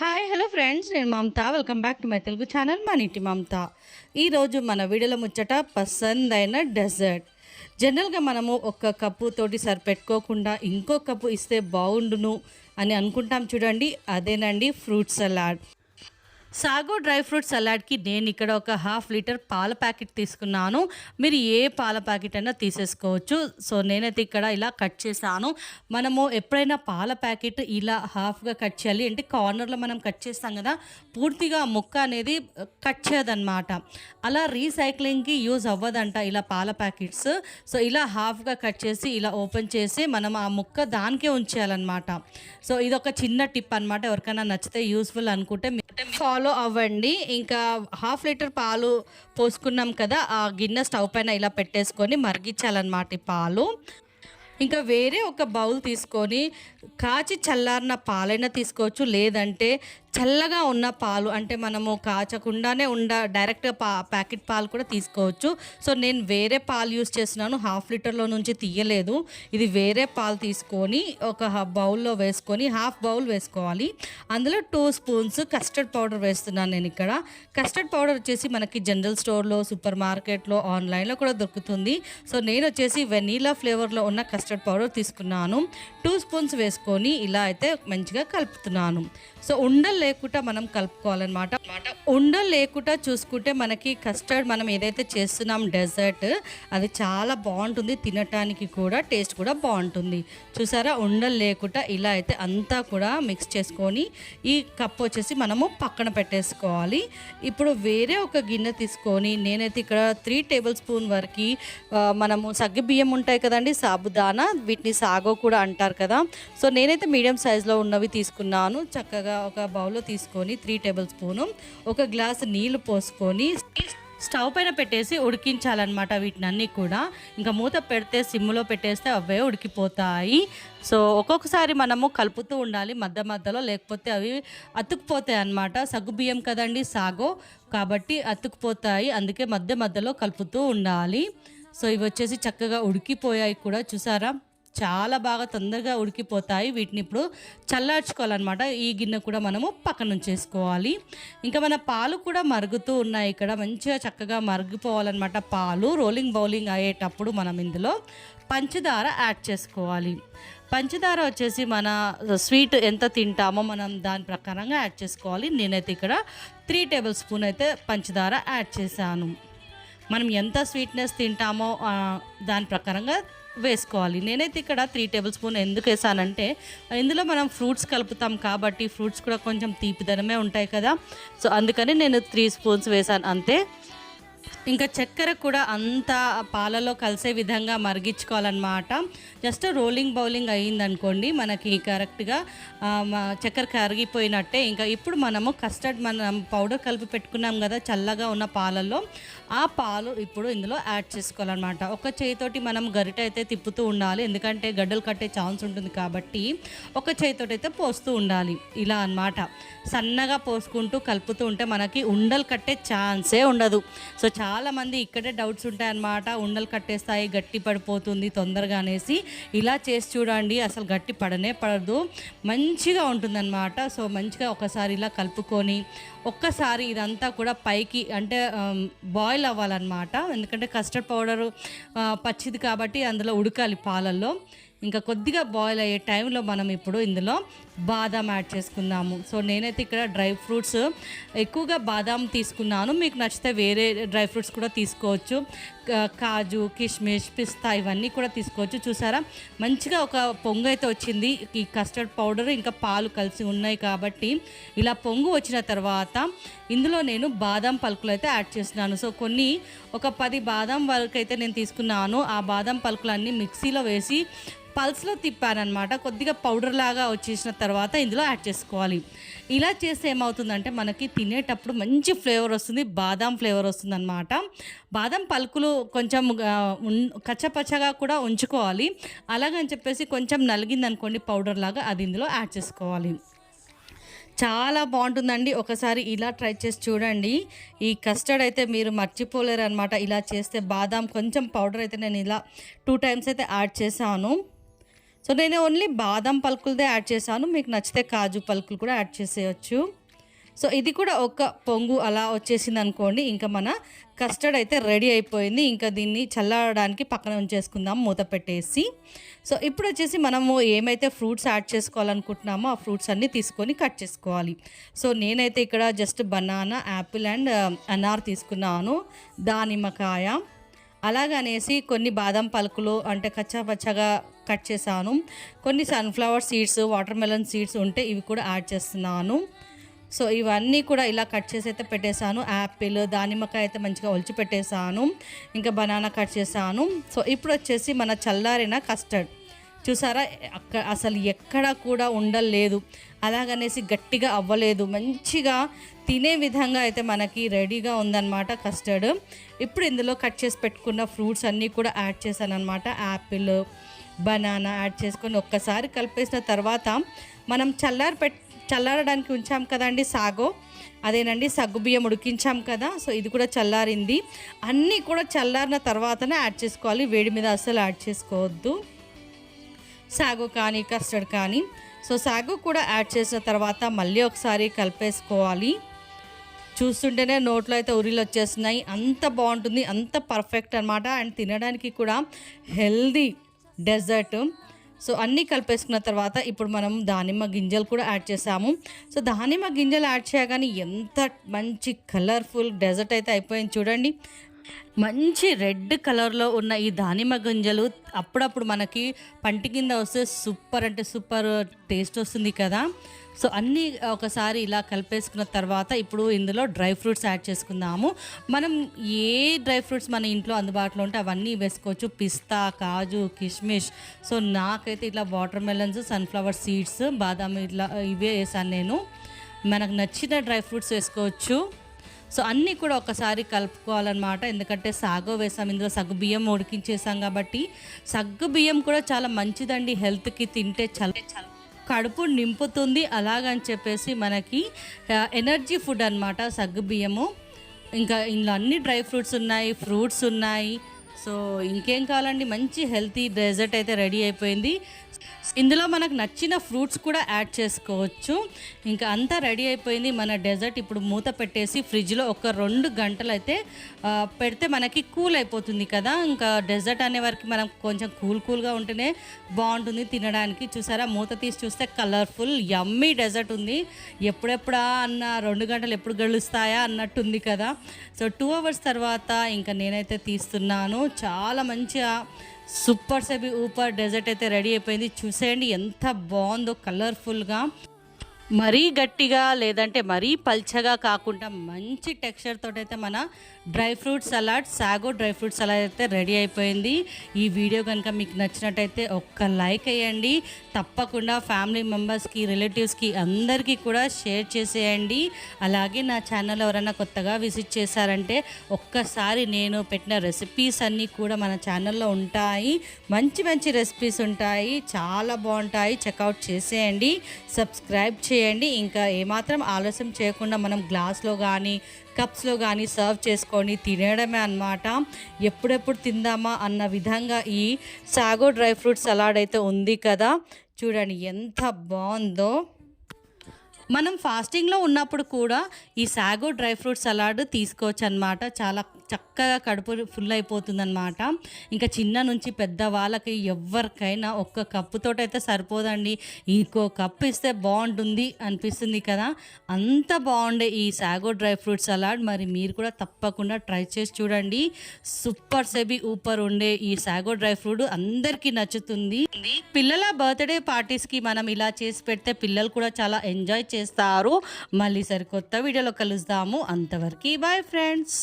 Hi hello friends నేను Mamata. Welcome back to my Telugu channel మన ఇంటి మమత ఈరోజు మన వీడియోలో ముచ్చట పసందైన డెజర్ట్ జనరల్గా మనము ఒక కప్పు తోటి సరిపెట్టుకోకుండా ఇంకో కప్పు ఇస్తే బాగుండును అని అనుకుంటాం చూడండి. అదేనండి fruit salad sago dry fruit సలాడ్కి నేను ఇక్కడ ఒక హాఫ్ లీటర్ పాల ప్యాకెట్ తీసుకున్నాను. మీరు ఏ పాల ప్యాకెట్ అయినా తీసేసుకోవచ్చు. సో నేనైతే ఇక్కడ ఇలా కట్ చేశాను. మనము ఎప్పుడైనా పాల ప్యాకెట్ ఇలా హాఫ్గా కట్ చేయాలి. అంటే కార్నర్లో మనం కట్ చేస్తాం కదా పూర్తిగా ఆ ముక్క అనేది కట్ చేయదన్నమాట. అలా రీసైక్లింగ్కి యూజ్ అవ్వదంట ఇలా పాల ప్యాకెట్స్. సో ఇలా హాఫ్గా కట్ చేసి ఇలా ఓపెన్ చేసి మనం ఆ ముక్క దానికే ఉంచేయాలన్నమాట. సో ఇది ఒక చిన్న టిప్ అనమాట ఎవరికైనా నచ్చితే యూస్ఫుల్ అనుకుంటే ఫాలో అవ్వండి. ఇంకా హాఫ్ లీటర్ పాలు పోసుకున్నాం కదా ఆ గిన్నె స్టవ్ పైన ఇలా పెట్టేసుకొని మరిగించాలన్నమాట ఈ పాలు. ఇంకా వేరే ఒక బౌల్ తీసుకొని కాచి చల్లారిన పాలైనా తీసుకోవచ్చు లేదంటే చల్లగా ఉన్న పాలు అంటే మనము కాచకుండానే ఉండ డైరెక్ట్గా పా ప్యాకెట్ పాలు కూడా తీసుకోవచ్చు. సో నేను వేరే పాలు యూస్ చేస్తున్నాను. హాఫ్ లీటర్లో నుంచి తీయలేదు. ఇది వేరే పాలు తీసుకొని ఒక బౌల్లో వేసుకొని హాఫ్ బౌల్ వేసుకోవాలి. అందులో టూ స్పూన్స్ కస్టర్డ్ పౌడర్ వేస్తున్నాను నేను ఇక్కడ. కస్టర్డ్ పౌడర్ వచ్చేసి మనకి జనరల్ స్టోర్లో సూపర్ మార్కెట్లో ఆన్లైన్లో కూడా దొరుకుతుంది. సో నేను వచ్చేసి వెనీలా ఫ్లేవర్లో ఉన్న కస్టర్డ్ పౌడర్ తీసుకున్నాను. టూ స్పూన్స్ వేసుకొని ఇలా అయితే మంచిగా కలుపుతున్నాను. సో ఉండలు లేకుండా మనం కలుపుకోవాలన్నమాట. ఉండలు లేకుండా చూసుకుంటే మనకి కస్టర్డ్ మనం ఏదైతే చేస్తున్నాం డెజర్ట్ అది చాలా బాగుంటుంది తినటానికి కూడా టేస్ట్ కూడా బాగుంటుంది. చూసారా? ఉండలు లేకుండా ఇలా అయితే అంతా కూడా మిక్స్ చేసుకొని ఈ కప్ వచ్చేసి మనము పక్కన పెట్టేసుకోవాలి. ఇప్పుడు వేరే ఒక గిన్నె తీసుకొని నేనైతే ఇక్కడ త్రీ టేబుల్ స్పూన్ వరకు మనము సగ్గి బియ్యం ఉంటాయి కదండి సాబుదానా వీటిని సాగో కూడా అంటారు కదా. సో నేనైతే మీడియం సైజులో ఉన్నవి తీసుకున్నాను. చక్కగా ఒక బౌల్లో తీసుకొని త్రీ టేబుల్ స్పూను ఒక గ్లాస్ నీళ్ళు పోసుకొని స్టవ్ పైన పెట్టేసి ఉడికించాలన్నమాట వీటినన్నీ కూడా. ఇంకా మూత పెడితే సిమ్లో పెట్టేస్తే అవే ఉడికిపోతాయి. సో ఒక్కొక్కసారి మనము కలుపుతూ ఉండాలి మధ్య మధ్యలో లేకపోతే అవి అతుక్కుపోతాయి అన్నమాట. సగ్గు బియ్యం కదండి సాగో. కాబట్టి అతుక్కుపోతాయి అందుకే మధ్య మధ్యలో కలుపుతూ ఉండాలి. సో ఇవి వచ్చేసి చక్కగా ఉడికిపోయాయి కూడా చూసారా? చాలా బాగా తొందరగా ఉడికిపోతాయి. వీటిని ఇప్పుడు చల్లార్చుకోవాలన్నమాట. ఈ గిన్నె కూడా మనము పక్కన ఉంచేసుకోవాలి ఇంకా మన పాలు కూడా మరుగుతూ ఉన్నాయి ఇక్కడ. మంచిగా చక్కగా మరిగిపోవాలన్నమాట పాలు. రోలింగ్ బౌలింగ్ అయ్యేటప్పుడు మనం ఇందులో పంచదార యాడ్ చేసుకోవాలి. పంచదార వచ్చేసి మన స్వీట్ ఎంత తింటామో మనం దాని ప్రకారంగా యాడ్ చేసుకోవాలి. నేనైతే ఇక్కడ త్రీ టేబుల్ స్పూన్ అయితే పంచదార యాడ్ చేశాను. మనం ఎంత స్వీట్నెస్ తింటామో దాని ప్రకారంగా వేసుకోవాలి. నేనైతే ఇక్కడ త్రీ టేబుల్ స్పూన్ ఎందుకు వేసానంటే ఇందులో మనం ఫ్రూట్స్ కలుపుతాం కాబట్టి ఫ్రూట్స్ కూడా కొంచెం తీపిదనమే ఉంటాయి కదా. సో అందుకని నేను త్రీ స్పూన్స్ వేసాను అంతే. ఇంకా చక్కెర కూడా అంత పాలలో కలిసే విధంగా మరిగించుకోవాలన్నమాట. జస్ట్ రోలింగ్ బౌలింగ్ అయ్యిందనుకోండి మనకి కరెక్ట్గా చక్కెర కరిగిపోయినట్టే. ఇంకా ఇప్పుడు మనము కస్టర్డ్ మనం పౌడర్ కలిపి పెట్టుకున్నాం కదా చల్లగా ఉన్న పాలల్లో ఆ పాలు ఇప్పుడు ఇందులో యాడ్ చేసుకోవాలన్నమాట. ఒక చేయితోటి మనం గరిట అయితే తిప్పుతూ ఉండాలి ఎందుకంటే గడ్డలు కట్టే ఛాన్స్ ఉంటుంది కాబట్టి ఒక చేయితోటి అయితే పోస్తూ ఉండాలి. ఇలా అన్నమాట. సన్నగా పోసుకుంటూ కలుపుతూ ఉంటే మనకి ఉండలు కట్టే ఛాన్సే ఉండదు. సో చాలామంది ఇక్కడే డౌట్స్ ఉంటాయన్నమాట. ఉండలు కట్టేస్తాయి గట్టి పడిపోతుంది తొందరగా అనేసి. ఇలా చేసి చూడండి అసలు గట్టి పడనే పడదు. మంచిగా ఉంటుందన్నమాట. సో మంచిగా ఒకసారి ఇలా కలుపుకొని ఒక్కసారి ఇదంతా కూడా పైకి అంటే బాయిల్ అవ్వాలన్నమాట. ఎందుకంటే కస్టర్డ్ పౌడరు పచ్చిది కాబట్టి అందులో ఉడకాలి పాలల్లో. ఇంకా కొద్దిగా బాయిల్ అయ్యే టైంలో మనం ఇప్పుడు ఇందులో బాదాం యాడ్ చేసుకుందాము. సో నేనైతే ఇక్కడ డ్రై ఫ్రూట్స్ ఎక్కువగా బాదాం తీసుకున్నాను. మీకు నచ్చితే వేరే డ్రై ఫ్రూట్స్ కూడా తీసుకోవచ్చు. కాజు కిస్మిస్ పిస్తా ఇవన్నీ కూడా తీసుకోవచ్చు. చూసారా? మంచిగా ఒక పొంగు అయితే వచ్చింది. ఈ కస్టర్డ్ పౌడర్ ఇంకా పాలు కలిసి ఉన్నాయి కాబట్టి ఇలా పొంగు వచ్చిన తర్వాత ఇందులో నేను బాదం పలుకులు అయితే యాడ్ చేస్తున్నాను. సో కొన్ని ఒక పది బాదం వరకు అయితే నేను తీసుకున్నాను. ఆ బాదం పలుకులన్నీ మిక్సీలో వేసి పల్స్లో తిప్పానమాట కొద్దిగా పౌడర్ లాగా వచ్చేసిన తర్వాత ఇందులో యాడ్ చేసుకోవాలి. ఇలా చేస్తే ఏమవుతుందంటే మనకి తినేటప్పుడు మంచి ఫ్లేవర్ వస్తుంది బాదాం ఫ్లేవర్ వస్తుంది అనమాట బాదం పలుకులు కొంచెం కచ్చపచ్చగా కూడా ఉంచుకోవాలి. అలాగని చెప్పేసి కొంచెం నలిగింది అనుకోండి పౌడర్ లాగా అది ఇందులో యాడ్ చేసుకోవాలి. చాలా బాగుంటుందండి. ఒకసారి ఇలా ట్రై చేసి చూడండి. ఈ కస్టర్డ్ అయితే మీరు మర్చిపోలేరు అనమాట ఇలా చేస్తే బాదాం కొంచెం పౌడర్ అయితే నేను ఇలా టూ టైమ్స్ అయితే యాడ్ చేశాను. సో నేను ఓన్లీ బాదం పలుకులదే యాడ్ చేశాను. మీకు నచ్చితే కాజు పలుకులు కూడా యాడ్ చేసేయచ్చు. సో ఇది కూడా ఒక పొంగు అలా వచ్చేసింది అనుకోండి ఇంకా మన కస్టర్డ్ అయితే రెడీ అయిపోయింది. ఇంకా దీన్ని చల్లడానికి పక్కన ఉంచేసుకుందాం మూత పెట్టేసి. సో ఇప్పుడు వచ్చేసి మనము ఏమైతే ఫ్రూట్స్ యాడ్ చేసుకోవాలనుకుంటున్నామో ఆ ఫ్రూట్స్ అన్నీ తీసుకొని కట్ చేసుకోవాలి. సో నేనైతే ఇక్కడ జస్ట్ బనానా యాపిల్ అండ్ అనార్ తీసుకున్నాను. దానిమ్మకాయ. అలాగనేసి కొన్ని బాదం పలుకులు అంటే కచ్చా పచ్చగా కట్ చేశాను. కొన్ని sunflower seeds watermelon seeds ఉంటే ఇవి కూడా యాడ్ చేస్తున్నాను. సో ఇవన్నీ కూడా ఇలా కట్ చేసి అయితే పెట్టేశాను. యాపిల్ దానిమ్మకాయ అయితే మంచిగా ఒలిచి పెట్టేశాను. ఇంకా బనానా కట్ చేశాను. సో ఇప్పుడు వచ్చేసి మన చల్లారిన కస్టర్డ్ చూసారా? అక్క అసలు ఎక్కడా కూడా ఉండలేదు. అలాగనేసి గట్టిగా అవ్వలేదు. మంచిగా తినే విధంగా అయితే మనకి రెడీగా ఉందన్నమాట కస్టర్డ్. ఇప్పుడు ఇందులో కట్ చేసి పెట్టుకున్న ఫ్రూట్స్ అన్నీ కూడా యాడ్ చేశాను అనమాట యాపిల్ బనానా యాడ్ చేసుకొని ఒక్కసారి కలిపేసిన తర్వాత మనం చల్లారి పెట్ చల్లారడానికి ఉంచాం కదండి సాగో? అదేనండి సగ్గుబియ్యం ఉడికించాం కదా సో ఇది కూడా చల్లారింది. అన్నీ కూడా చల్లారిన తర్వాతనే యాడ్ చేసుకోవాలి. వేడి మీద అస్సలు యాడ్ చేసుకోవద్దు. సాగు కానీ కస్టర్డ్ కానీ. సో సాగు కూడా యాడ్ చేసిన తర్వాత మళ్ళీ ఒకసారి కలిపేసుకోవాలి. చూస్తుంటేనే నోట్లో అయితే ఉరిలు వచ్చేస్తున్నాయి. అంత బాగుంటుంది అంత పర్ఫెక్ట్ అనమాట అండ్ తినడానికి కూడా హెల్దీ డెజర్ట్. సో అన్నీ కలిపేసుకున్న తర్వాత ఇప్పుడు మనం దానిమ్మ గింజలు కూడా యాడ్ చేసాము. సో దానిమ్మ గింజలు యాడ్ చేయగానే ఎంత మంచి కలర్ఫుల్ డెజర్ట్ అయితే అయిపోయింది చూడండి. మంచి రెడ్ కలర్లో ఉన్న ఈ దానిమ్మ గింజలు అప్పుడప్పుడు మనకి పంటి కింద వస్తే సూపర్ అంటే సూపర్ టేస్ట్ వస్తుంది కదా. సో అన్నీ ఒకసారి ఇలా కలిపేసుకున్న తర్వాత ఇప్పుడు ఇందులో డ్రై ఫ్రూట్స్ యాడ్ చేసుకుందాము. మనం ఏ డ్రై ఫ్రూట్స్ మన ఇంట్లో అందుబాటులో ఉంటే అవన్నీ వేసుకోవచ్చు. పిస్తా కాజు కిష్మిష్. సో నాకైతే ఇట్లా వాటర్ మెలన్స్ సన్ఫ్లవర్ సీడ్స్ బాదాం ఇట్లా ఇవే వేసాను నేను. మనకు నచ్చిన డ్రై ఫ్రూట్స్ వేసుకోవచ్చు. సో అన్నీ కూడా ఒకసారి కలుపుకోవాలన్నమాట. ఎందుకంటే సాగో వేసాం ఇందులో సగ్గు బియ్యం ఉడికించేసాం కాబట్టి సగ్గు బియ్యం కూడా చాలా మంచిదండి హెల్త్కి తింటే చాలా కడుపు నింపుతుంది అలాగని చెప్పేసి మనకి ఎనర్జీ ఫుడ్ అనమాట సగ్గు బియ్యము. ఇంకా ఇందులో అన్ని డ్రై ఫ్రూట్స్ ఉన్నాయి ఫ్రూట్స్ ఉన్నాయి. సో ఇంకేం కావాలండి? మంచి హెల్తీ డెజర్ట్ అయితే రెడీ అయిపోయింది. ఇందులో మనకు నచ్చిన ఫ్రూట్స్ కూడా యాడ్ చేసుకోవచ్చు. ఇంకా అంతా రెడీ అయిపోయింది మన డెజర్ట్. ఇప్పుడు మూత పెట్టేసి ఫ్రిడ్జ్లో ఒక రెండు గంటలు అయితే పెడితే మనకి కూల్ అయిపోతుంది కదా. ఇంకా డెజర్ట్ అనే వరకు మనం కొంచెం కూల్ కూల్గా ఉంటేనే బాగుంటుంది తినడానికి. చూసారా? మూత తీసి చూస్తే కలర్ఫుల్ యమ్మీ డెజర్ట్ ఉంది. ఎప్పుడెప్పుడా అన్న రెండు గంటలు ఎప్పుడు గడుస్తాయా అన్నట్టుంది కదా. సో టూ అవర్స్ తర్వాత ఇంకా నేనైతే తీస్తున్నాను. చాలా మంచిగా సూపర్ సెబీ ఊపర్ డెజర్ట్ అయితే రెడీ అయిపోయింది. చూసేయండి ఎంత బాగుందో కలర్ఫుల్గా. మరీ గట్టిగా లేదంటే మరీ పల్చగా కాకుండా మంచి టెక్స్చర్ తోటైతే మన dry fruit salad sago dry fruit salad అయితే రెడీ అయిపోయింది. ఈ వీడియో కనుక మీకు నచ్చినట్టయితే ఒక్క లైక్ వేయండి. తప్పకుండా ఫ్యామిలీ మెంబర్స్కి రిలేటివ్స్కి అందరికీ కూడా షేర్ చేసేయండి. అలాగే నా ఛానల్ ఎవరైనా కొత్తగా విజిట్ చేశారంటే ఒక్కసారి నేను పెట్టిన రెసిపీస్ అన్నీ కూడా మన ఛానల్లో ఉంటాయి. మంచి మంచి రెసిపీస్ ఉంటాయి. చాలా బాగుంటాయి. చెక్అవుట్ చేసేయండి. సబ్స్క్రైబ్ చేయండి. ఇంకా ఏమాత్రం ఆలస్యం చేయకుండా మనం గ్లాస్లో కానీ కప్స్లో కానీ సర్వ్ చేసుకొని తినేయడమే అనమాట ఎప్పుడెప్పుడు తిందామా అన్న విధంగా ఈ సాగో డ్రై ఫ్రూట్ సలాడ్ అయితే ఉంది కదా. చూడండి ఎంత బాగుందో. మనం ఫాస్టింగ్లో ఉన్నప్పుడు కూడా ఈ సాగో డ్రై ఫ్రూట్ సలాడ్ తీసుకోవచ్చు అనమాట చాలా చక్కగా కడుపు ఫుల్ అయిపోతుంది అనమాట ఇంకా చిన్న నుంచి పెద్ద వాళ్ళకి ఎవరికైనా ఒక్క కప్పుతో అయితే సరిపోదండి. ఇంకో కప్పు ఇస్తే బాగుంటుంది అనిపిస్తుంది కదా. అంత బాగుండే ఈ సాగో డ్రై ఫ్రూట్ సలాడ్ మరి మీరు కూడా తప్పకుండా ట్రై చేసి చూడండి. సూపర్ సెబి ఊపర్ ఉండే ఈ సాగో డ్రై ఫ్రూట్ అందరికీ నచ్చుతుంది. పిల్లల బర్త్డే పార్టీస్కి మనం ఇలా చేసి పెడితే పిల్లలు కూడా చాలా ఎంజాయ్ చేస్తారు. మళ్ళీ సరికొత్త వీడియోలో కలుస్తాము అంతవరకు బాయ్ ఫ్రెండ్స్.